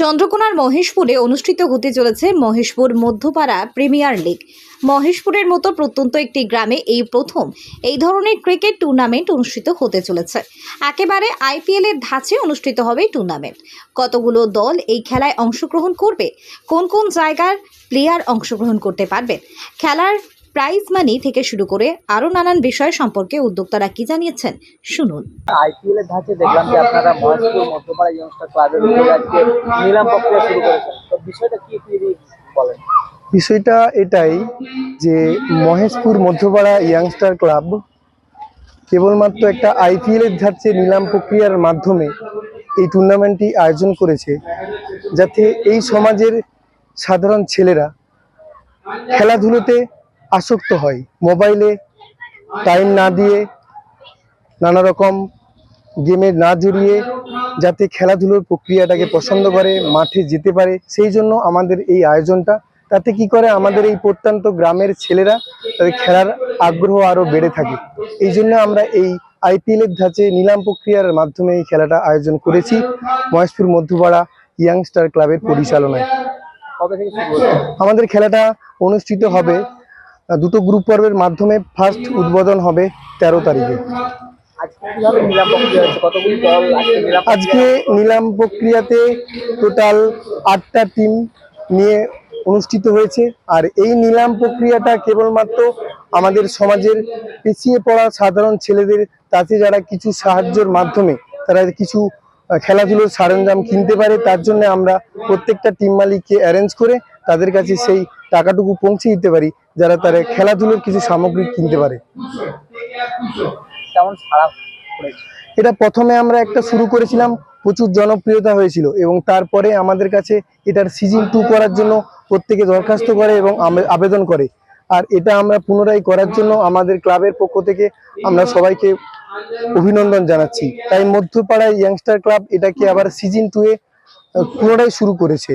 চন্দ্রকোনার মহেশপুরে অনুষ্ঠিত হতে চলেছে মহেশপুর মধ্যপাড়া প্রিমিয়ার লিগ। মহেশপুরের মতো প্রত্যন্ত একটি গ্রামে এই প্রথম এই ধরনের ক্রিকেট টুর্নামেন্ট অনুষ্ঠিত হতে চলেছে। একেবারে আইপিএল এর ধাঁচে অনুষ্ঠিত হবে টুর্নামেন্ট। কতগুলো দল এই খেলায় অংশগ্রহণ করবে? কোন কোন জায়গার প্লেয়ার অংশগ্রহণ করতে পারবেন? খেলার প্রাইজ মানি থেকে শুরু করে আরও নানান বিষয় সম্পর্কে উদ্যোক্তারা কি জানিয়েছেন শুনুন। আইপিএল এর ধাঁচে দেখলাম যে আপনারা মহেশপুর মধ্যপাড়া ইয়ংস্টার ক্লাবের আজকে নিলাম প্রক্রিয়া শুরু করেছেন। তো বিষয়টা কি বলেন। বিষয়টা এটাই যে মহেশপুর মধ্যপাড়া ইয়াংস্টার ক্লাব কেবলমাত্র একটা আইপিএল এর ধাঁচে নিলাম প্রক্রিয়ার মাধ্যমে এই টুর্নামেন্টটি আয়োজন করেছে যাতে এই সমাজের সাধারণ ছেলেরা খেলাধুলোতে আসক্ত হয়। মোবাইলে টাইম না দিয়ে নানা রকম গেমে না জড়িয়ে যাতে খেলাধুলোর প্রক্রিয়াটাকে পছন্দ করে মাঠে যেতে পারে সেই জন্য আমাদের এই আয়োজনটা। তাতে কি করে আমাদের এই প্রত্যন্ত গ্রামের ছেলেরা তাদের খেলার আগ্রহ আরও বেড়ে থাকে। এই জন্য আমরা এই আইপিএল এর ধাঁচে নিলাম প্রক্রিয়ার মাধ্যমে এই খেলাটা আয়োজন করেছি মহেশপুর মধ্যপাড়া ইয়াংস্টার ক্লাবের পরিচালনায়। আমাদের খেলাটা অনুষ্ঠিত হবে দুটো গ্রুপ পর্বের মাধ্যমে ফার্স্ট উদ্বোধন হবে তেরো তারিখে। আজকে নিলাম প্রক্রিয়াতে টোটাল আটটা টিম নিয়ে অনুষ্ঠিত হয়েছে। আর এই নিলাম প্রক্রিয়াটা কেবলমাত্র আমাদের সমাজের পিছিয়ে পড়া সাধারণ ছেলেদের তাতে যারা কিছু সাহায্যের মাধ্যমে তারা কিছু খেলাধুলোর সরঞ্জাম কিনতে পারে তার জন্য আমরা প্রত্যেকটা টিম মালিককে অ্যারেঞ্জ করে তাদের কাছে সেই টাকাটুকু পৌঁছে দিতে পারি যারা তারা খেলাধুলোর কিছু সামগ্রী কিনতে পারে। কেমন সারা এটা প্রথমে আমরা একটা শুরু করেছিলাম প্রচুর জনপ্রিয়তা হয়েছিল এবং তারপরে আমাদের কাছে এটার সিজন টু করার জন্য প্রত্যেকে দরখাস্ত করে এবং আবেদন করে। আর এটা আমরা পুনরায় করার জন্য আমাদের ক্লাবের পক্ষ থেকে আমরা সবাইকে অভিনন্দন জানাচ্ছি। তাই মধ্যপাড়ায় ইয়াংস্টার ক্লাব এটাকে আবার সিজন টু এ পুনরায় শুরু করেছে।